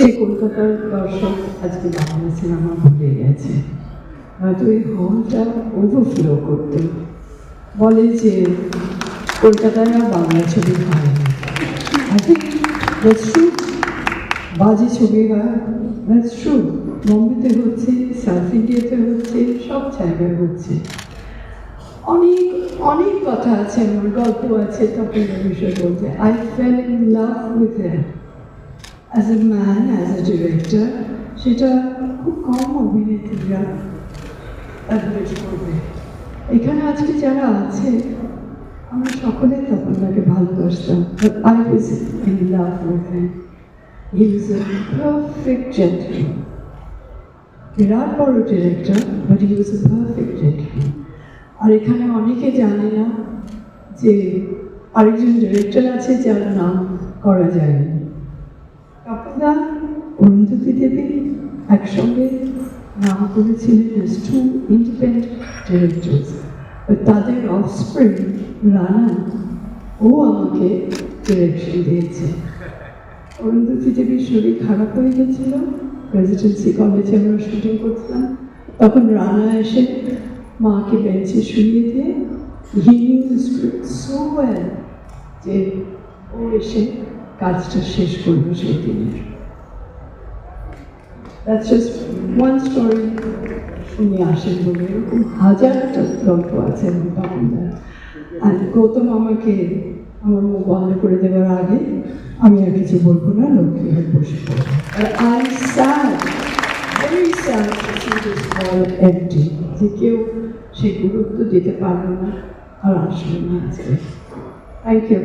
যে কলকাতার দর্শক আজকে বাংলা সিনেমা ভুলে গেছে, হয়তো এই হলটা ওভারফ্লো করতো বলে যে কলকাতায় আর বাংলা ছবি হয় না। think that's বাজে ছবি হয় দ্যাটস ট্রু বোম্বেতে হচ্ছে, সাউথ ইন্ডিয়াতে হচ্ছে, সব জায়গায় হচ্ছে। অনেক অনেক কথা আছে আমার গল্প আছে, তখন বিষয় বলতে I fell in love with as a man as a director সেটা খুব কম অভিনেত্রীরা অ্যাডভাইস করবে। এখানে আজকে যারা আছে, আমরা সকলে তপনদাকে ভালোবাসতাম। I was in love with him he was a perfect gentleman বিরাট বড় director but he was a perfect gentleman আর এখানে অনেকে জানে না যে আরেকজন ডিরেক্টর আছে যার নাম করা যায়নি কাপুদা অরুন্ধতী দেবী একসঙ্গে নাম করেছিলেন টু ইন্ডিপেন্ডেন্ট ডিরেক্টরস তাদের অফস্প্রিং রানা ও আমাকে ডিরেকশন দিয়েছে। অরুন্ধতী দেবীর শরীর খারাপ হয়ে গেছিল? প্রেসিডেন্সি কলেজে আমরা শুটিং করছিলাম তখন রানা এসে মাকে বেঞ্চে শুয়ে দিয়ে হি সো ওয়েল যে ও এসে কাজটা শেষ করল সেই দিনের। That's just one story. শুনে আসেন বলে এরকম হাজারটা গল্প আছে আমার তখনকার আর গৌতম আমাকে আমার মুখ বন্ধ করে দেওয়ার আগে আমি আর কিছু বলব না, লক্ষ্মী হয়ে বসে পড়ব। I sad very sad empty যে কেউ সেই গুরুত্ব দিতে পারল না আর আসলো না আজকে। Thank you